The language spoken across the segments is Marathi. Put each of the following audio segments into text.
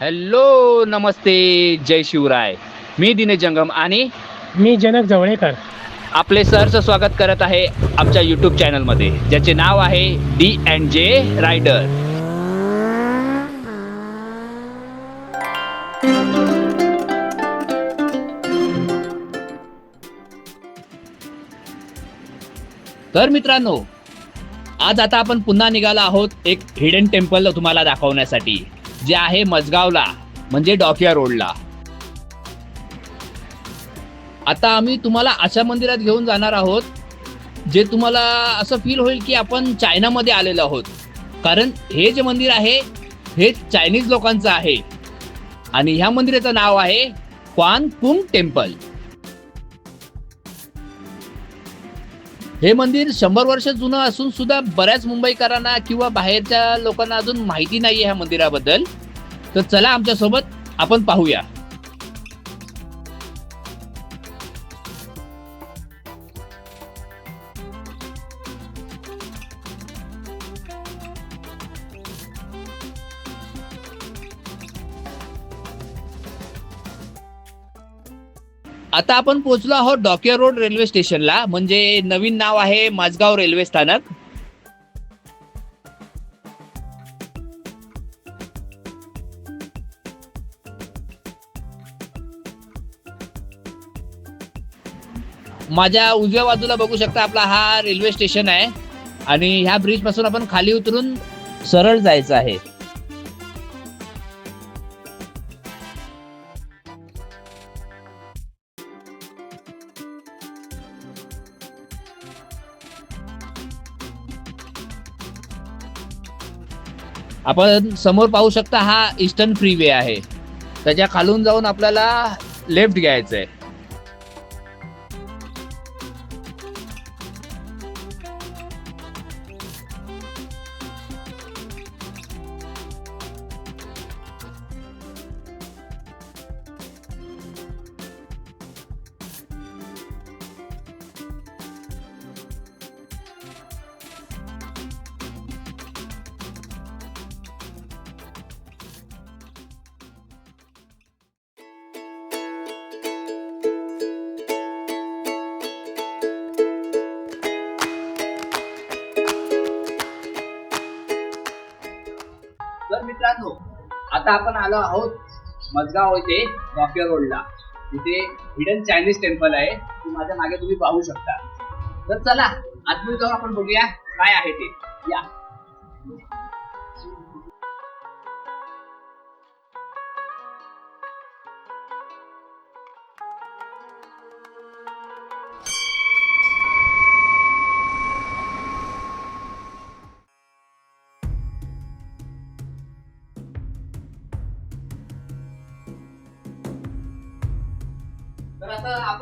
हॅलो नमस्ते जय शिवराय. मी दिनेश जंगम आणि मी जनक जवळेकर. आपले सहर्ष स्वागत करत आहे आमच्या यूट्यूब चॅनलमध्ये ज्याचे नाव आहे डी अँड जे रायडर तर मित्रांनो आज आता आपण पुन्हा निघालो आहोत एक हिडन टेम्पल तुम्हाला दाखवण्यासाठी. जे आहे मजगावला म्हणजे डॉकिया रोडला. आता आम्ही तुम्हाला अशा मंदिरात घेऊन जाणार आहोत जे तुम्हाला असं फील होईल की आपण चायनामध्ये आलेलो आहोत. कारण हे जे मंदिर आहे हे चायनीज लोकांचं आहे. आणि ह्या मंदिराचं नाव आहे क्वान कुंग टेम्पल. हे मंदिर शंभर वर्ष जुनं असून सुद्धा बऱ्याच मुंबईकरांना किंवा बाहेरच्या लोकांना अजून माहिती नाही आहे ह्या मंदिराबद्दल. तर चला आमच्यासोबत आपण पाहूया. आता आपण पोहोचलो आहोत डॉकिया रोड रेल्वे स्टेशनला. म्हणजे नवीन नाव आहे माझगाव रेल्वे स्थानक. माझ्या उजव्या बाजूला बघू शकता आपला हा रेल्वे स्टेशन आहे. आणि ह्या ब्रिजपासून आपण खाली उतरून सरळ जायचं आहे. आपण समोर पाहू शकता हा ईस्टर्न फ्रीवे आहे. त्याच्या खालून जाऊन आपल्याला लेफ्ट घ्यायचं आहे मित्रांनो आता आपण आलो आहोत मजगाव येथे डॉक्टर रोडला. इथे हिडन चायनीज टेम्पल आहे. ते माझ्या मागे तुम्ही पाहू शकता. तर चला आतमध्ये जाऊन आपण बघूया काय आहे ते. या.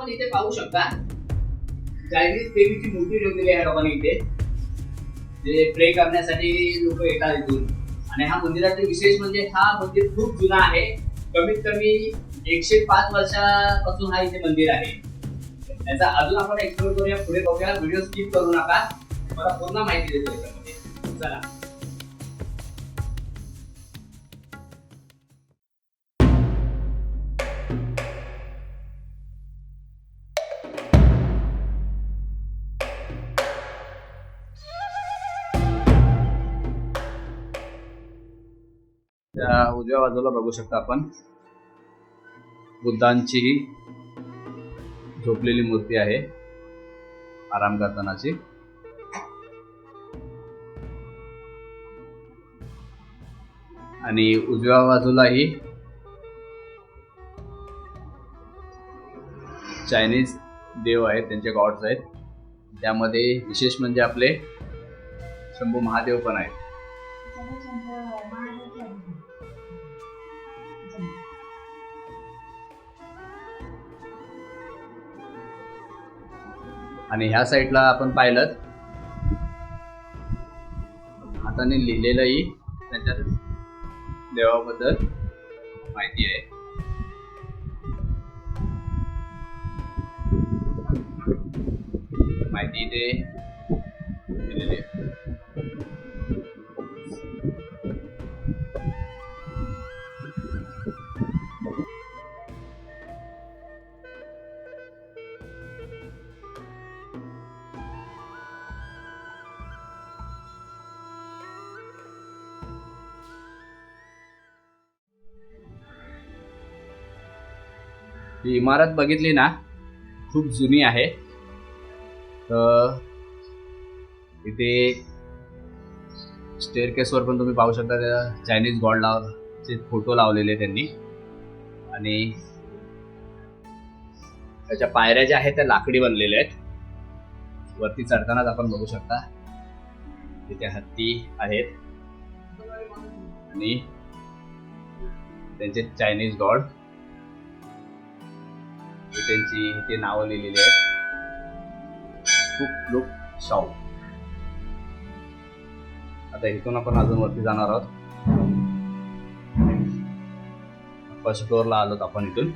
आपण इथे पाहू शकता. चायनीज देवीची मूर्ती ठेवलेली आहे लोकांनी इथे. जे प्रे करण्यासाठी लोक येतात इथून. आणि हा मंदिराचे विशेष म्हणजे हा मंदिर खूप जुना आहे. कमीत कमी एकशे पाच वर्षापासून हा इथे मंदिर आहे. याचा अजून आपण एक्सप्लोर करूया. पुढे बघूया. व्हिडिओ स्किप करू नका. मला पूर्ण माहिती देतो याच्यामध्ये. चला. उजव्या बाजूला बघू शकता आपण. बुद्धांची झोपलेली मूर्ती आहे. आराम करतानाची. आणि उजव्या बाजूलाही चायनीज देव आहेत त्यांचे गॉड्स आहेत. त्यामध्ये विशेष म्हणजे आपले शंभू महादेव पण आहेत. आणि ह्या साईडला आपण पाहिलं हाताने लिहिलेलंही त्याच्यात देवाबद्दल माहिती आहे. माहिती ते ही इमारत बघितली ना खूप जुनी आहे. तर इथे स्टेअरकेसवर पण तुम्ही पाहू शकता त्या चायनीज गॉड लावचे फोटो लावलेले त्यांनी. आणि त्याच्या पायऱ्या ज्या आहेत त्या लाकडी बनलेल्या आहेत. वरती चढतानाच आपण बघू शकता तिथे हत्ती आहेत. आणि त्यांचे चायनीज गॉड म्हणजे त्यांची इथे नावं लिहिलेली आहेत. खूप लोक शाऊ आता इथून आपण अजून वरती जाणार आहोत. फर्स्ट फ्लोअरला आलोत आपण इथून.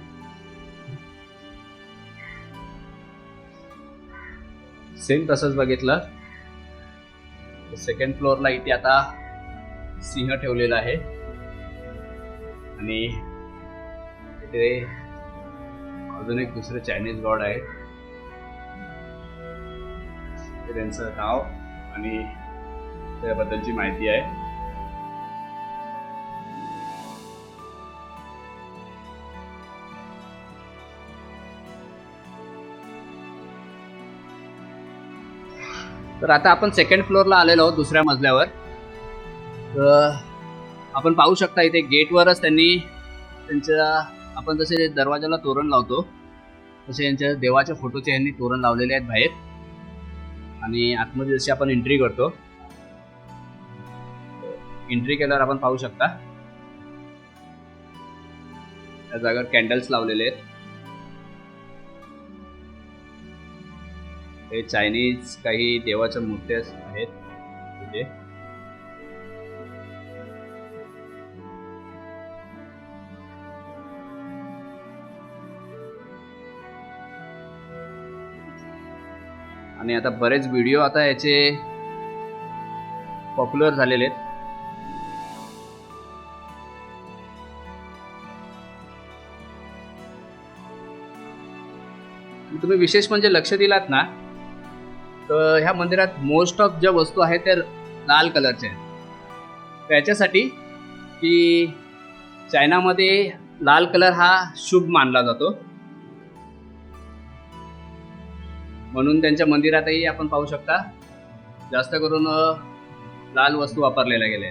सेम तसंच बघितलं. सेकंड फ्लोअरला इथे आता सिंह ठेवलेला आहे. आणि इथे अजून एक दुसरे चायनीज गॉड आहे. ते त्यांचं नाव आणि त्याबद्दलची माहिती आहे. तर आता आपण सेकंड फ्लोअरला आलेलो आहोत दुसऱ्या मजल्यावर. तर आपण पाहू शकता इथे गेटवरच त्यांनी त्यांच्या आपण जसे दरवाजाला तोरण लावतो तसे यांच्या देवाच्या फोटोचे यांनी तोरण लावलेले आहेत बाहेर. आणि आतमध्ये जशी आपण एंट्री करतो एंट्री केल्यावर आपण पाहू शकता त्या जागेवर कॅन्डल्स लावलेले आहेत. हे चायनीज काही देवाच्या मूर्त्या आहेत म्हणजे आणि आता बरेच व्हिडिओ आता याचे पॉप्युलर झालेले आहेत. तुम्ही विशेष म्हणजे लक्ष दिलात ना तर ह्या मंदिरात मोस्ट ऑफ ज्या वस्तू आहेत त्या लाल कलरच्या आहेत. त्याच्यासाठी की चायनामध्ये लाल कलर हा शुभ मानला जातो. म्हणून त्यांच्या मंदिरातही आपण पाहू शकता. जास्त करून लाल वस्तू वापरलेल्या गेल्या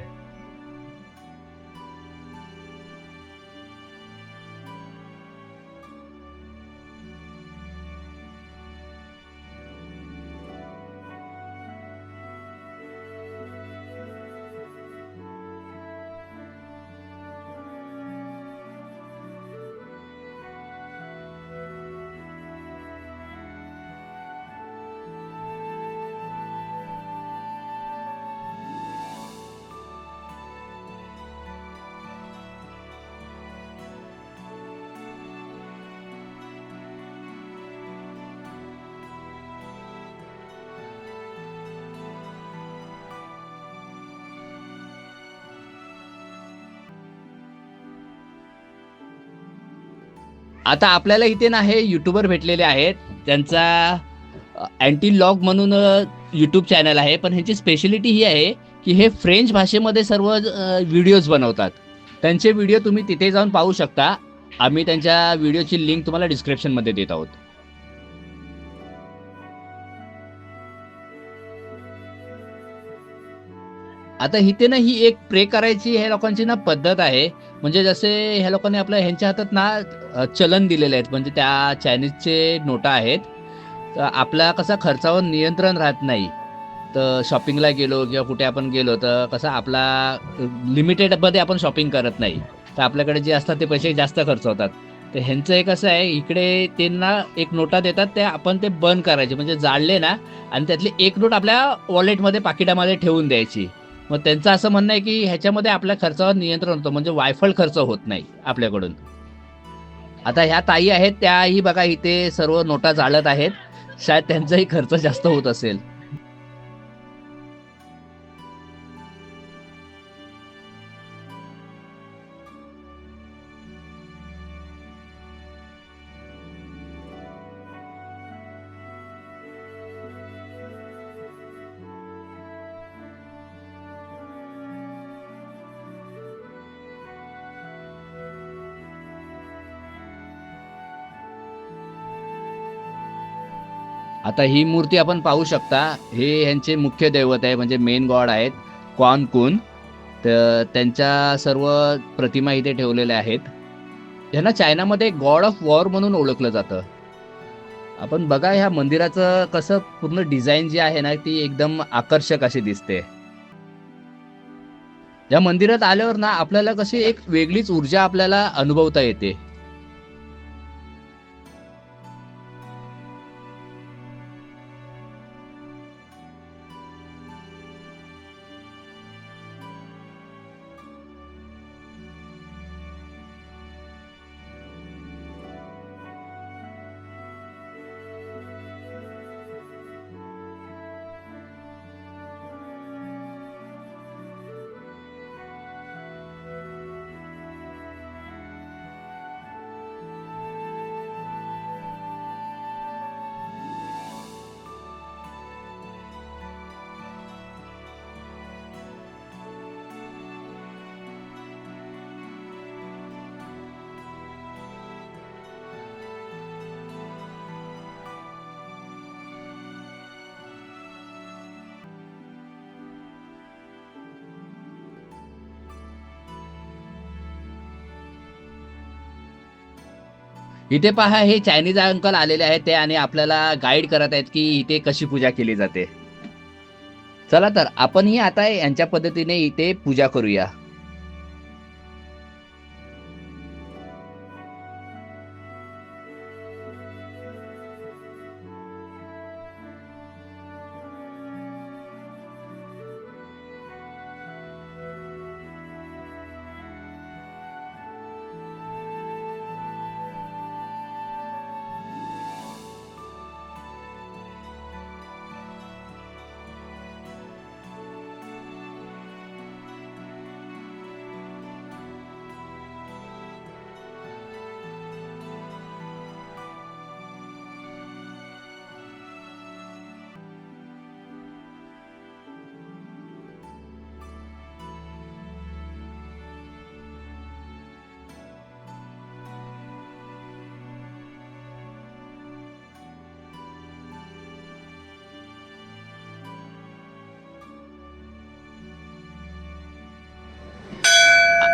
आता आपल्याला इथे ना हे युट्यूबर भेटलेले आहेत. त्यांचा अँटी लॉग म्हणून यूट्यूब चॅनल आहे. पण ह्यांची स्पेशलिटी ही आहे की हे फ्रेंच भाषेमध्ये सर्व व्हिडिओज बनवतात. त्यांचे व्हिडिओ तुम्ही तिथे जाऊन पाहू शकता. आम्ही त्यांच्या व्हिडिओची लिंक तुम्हाला डिस्क्रिप्शनमध्ये देत आहोत. आता इथे ना ही एक प्रे करायची ह्या लोकांची ना पद्धत आहे. म्हणजे जसे ह्या लोकांनी आपल्या ह्यांच्या हातात ना चलन दिलेले आहेत. म्हणजे त्या चायनीजचे नोटा आहेत. तर आपला कसा खर्चावर नियंत्रण राहत नाही. तर शॉपिंगला गेलो किंवा कुठे आपण गेलो तर कसं आपला लिमिटेडमध्ये आपण शॉपिंग करत नाही. तर आपल्याकडे जे असतात ते पैसे जास्त खर्च होतात. तर ह्यांचं एक असं आहे इकडे त्यांना एक नोटा देतात ते आपण ते बंद करायचे. म्हणजे जाळले ना आणि त्यातली एक नोट आपल्या वॉलेटमध्ये पाकिटामध्ये ठेवून द्यायची. मग त्यांचं असं म्हणणं आहे की ह्याच्यामध्ये आपल्या खर्चावर नियंत्रण होतं म्हणजे वायफळ खर्च होत नाही आपल्याकडून. आता ह्या ताई आहेत त्याही बघा इथे सर्व नोटा जाळत आहेत. शायद त्यांचाही खर्च जास्त होत असेल. आता ही मूर्ती आपण पाहू शकता. हे यांचे मुख्य दैवत आहे म्हणजे मेन गॉड आहेत क्वान कुन तर त्यांच्या सर्व प्रतिमा इथे ठेवलेल्या आहेत. यांना चायनामध्ये गॉड ऑफ वॉर म्हणून ओळखलं जातं. आपण बघा ह्या मंदिराचं कसं पूर्ण डिझाईन जी आहे ना ती एकदम आकर्षक अशी दिसते. या मंदिरात आल्यावर ना आपल्याला कशी एक वेगळीच ऊर्जा आपल्याला अनुभवता येते. इथे पहा हे चायनीज अंकल आलेले आहेत ते आणि आपल्याला गाईड करत आहेत की इथे कशी पूजा केली जाते. चला तर आपणही आता यांच्या पद्धतीने इथे पूजा करूया.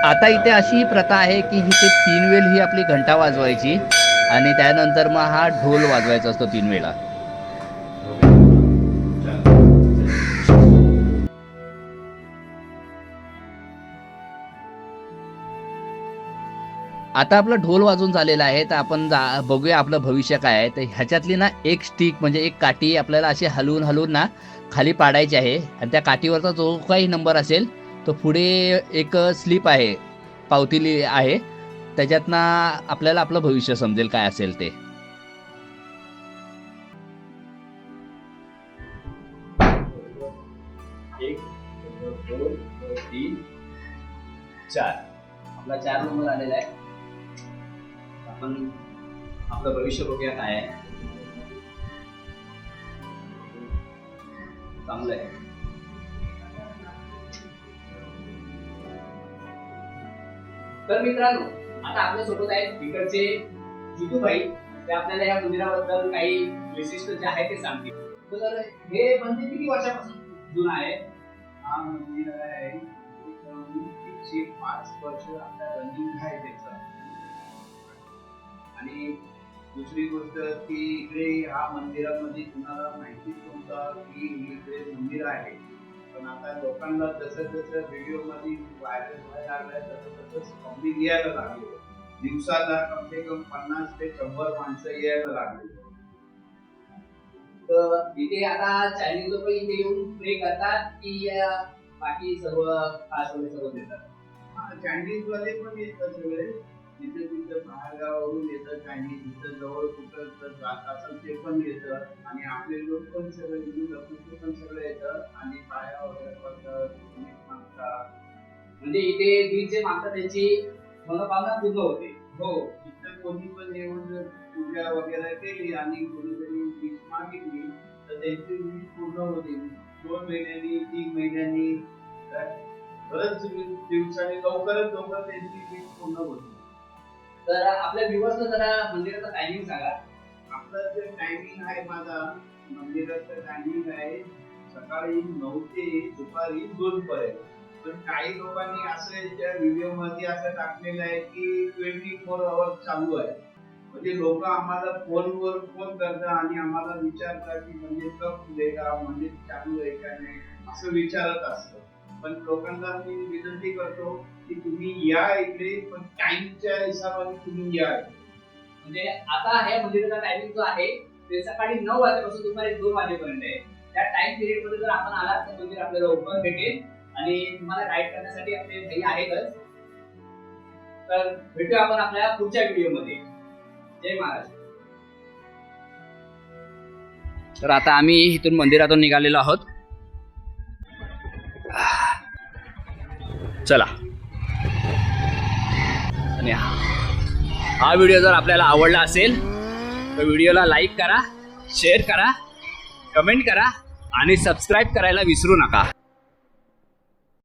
आता इथे अशी ही प्रथा आहे की इथे तीन वेळ ही आपली घंटा वाजवायची आणि त्यानंतर मग हा ढोल वाजवायचा असतो तीन वेळा. आता आपलं ढोल वाजून झालेलं आहे तर आपण जा बघूया आपलं भविष्य काय आहे. तर ह्याच्यातली ना एक स्टिक म्हणजे एक काठी आपल्याला अशी हलवून हलवून ना खाली पाडायची आहे. आणि त्या काठीवरचा जो काही नंबर असेल तर पुढे एक स्लिप आहे पावती आहे. त्याच्यातनं आपल्याला आपलं भविष्य समजेल काय असेल ते. एक दोन तीन चार. आपला चार नंबर आलेला आहे. आपण आपलं भविष्य बघूया काय आहे. चांगलं आहे. तर मित्रांनो आता आपल्यासोबत आहेत इकडचे जितूबाई ते आपल्याला या मंदिराबद्दल काही विशिष्ट जे आहे ते सांगतील. तर हे मंदिर किती वर्षापासून जुनं आहे? हा मंदिर आहे. एकशे पाच वर्ष आता रनिंग आहे त्याचं. आणि दुसरी गोष्ट की इकडे ह्या मंदिरामध्ये कुणाला माहितीच नव्हतं की इकडे मंदिर आहे. पण आता लोकांना जसं जसं व्हिडिओमध्ये व्हायरल व्हायला लागलाय तसं तसं पब्लिक यायला लागले. दिवसाला कम से कम पन्नास ते शंभर माणसं यायला लागले. तर इथे आता चायनीज लोक इथे येऊन प्रे करतात की बाकी सर्व खास वगैरे सर्व देतात? चायनीज वाले पण येतात सगळे. तिथे तिथं बाहेर गावावरून येतात चायनीज तिथं जवळ कुठं जर जात असेल ते पण येतात आणि आपले लोक पण सगळे हिंदू लोक पण सगळे येतात म्हणजे इथे जी जे मागतात त्यांची मनोकामना पूर्ण होते. हो इथं कोणी पण येऊन जर पूजा वगैरे केली आणि कोणीतरी वीज मागितली तर त्यांची वीज पूर्ण होते. दोन महिन्यांनी तीन महिन्यांनी बरंच दिवसांनी लवकरच लवकर त्यांची वीज पूर्ण होते. तर आपल्या व्ह्युअर्सला जरा मंदिराचा टायमिंग सांगा. आपलं जे टायमिंग आहे माझा मंदिराचं टायमिंग आहे सकाळी नऊ ते दुपारी दोन पर्यंत पण काही लोकांनी असं त्या व्हिडिओमध्ये असं टाकलेलं आहे की ट्वेंटी फोर आवर्स चालू आहे. म्हणजे लोक आम्हाला फोनवर फोन करतात आणि आम्हाला विचारतात की मंदिर कब का म्हणजे चालू आहे का नाही असं विचारत असतं. पण लोकांना मी विनंती करतो की तुम्ही या इकडे पण टाइमच्या हिशोबाने तुम्ही या म्हणजे आता ह्या मंदिराचा टायमिंग जो आहे ते सकाळी नऊ वाजेपासून दुपारी दोन वाजेपर्यंत आहे. त्या टाइम पिरियडमध्ये जर आपण आला तर मंदिर आपल्याला ओपन भेटेल. आणि तुम्हाला गाईड करण्यासाठी आपले भाई आहेतच. तर भेटूया आपण आपल्या पुढच्या व्हिडिओमध्ये जय महाराज. तर आता आम्ही इथून मंदिरातून निघालेलो आहोत. चला. आणि हा व्हिडिओ जर आपल्याला आवडला असेल तर व्हिडिओला लाईक करा शेअर करा कमेंट करा आणि सबस्क्राईब करायला विसरू नका.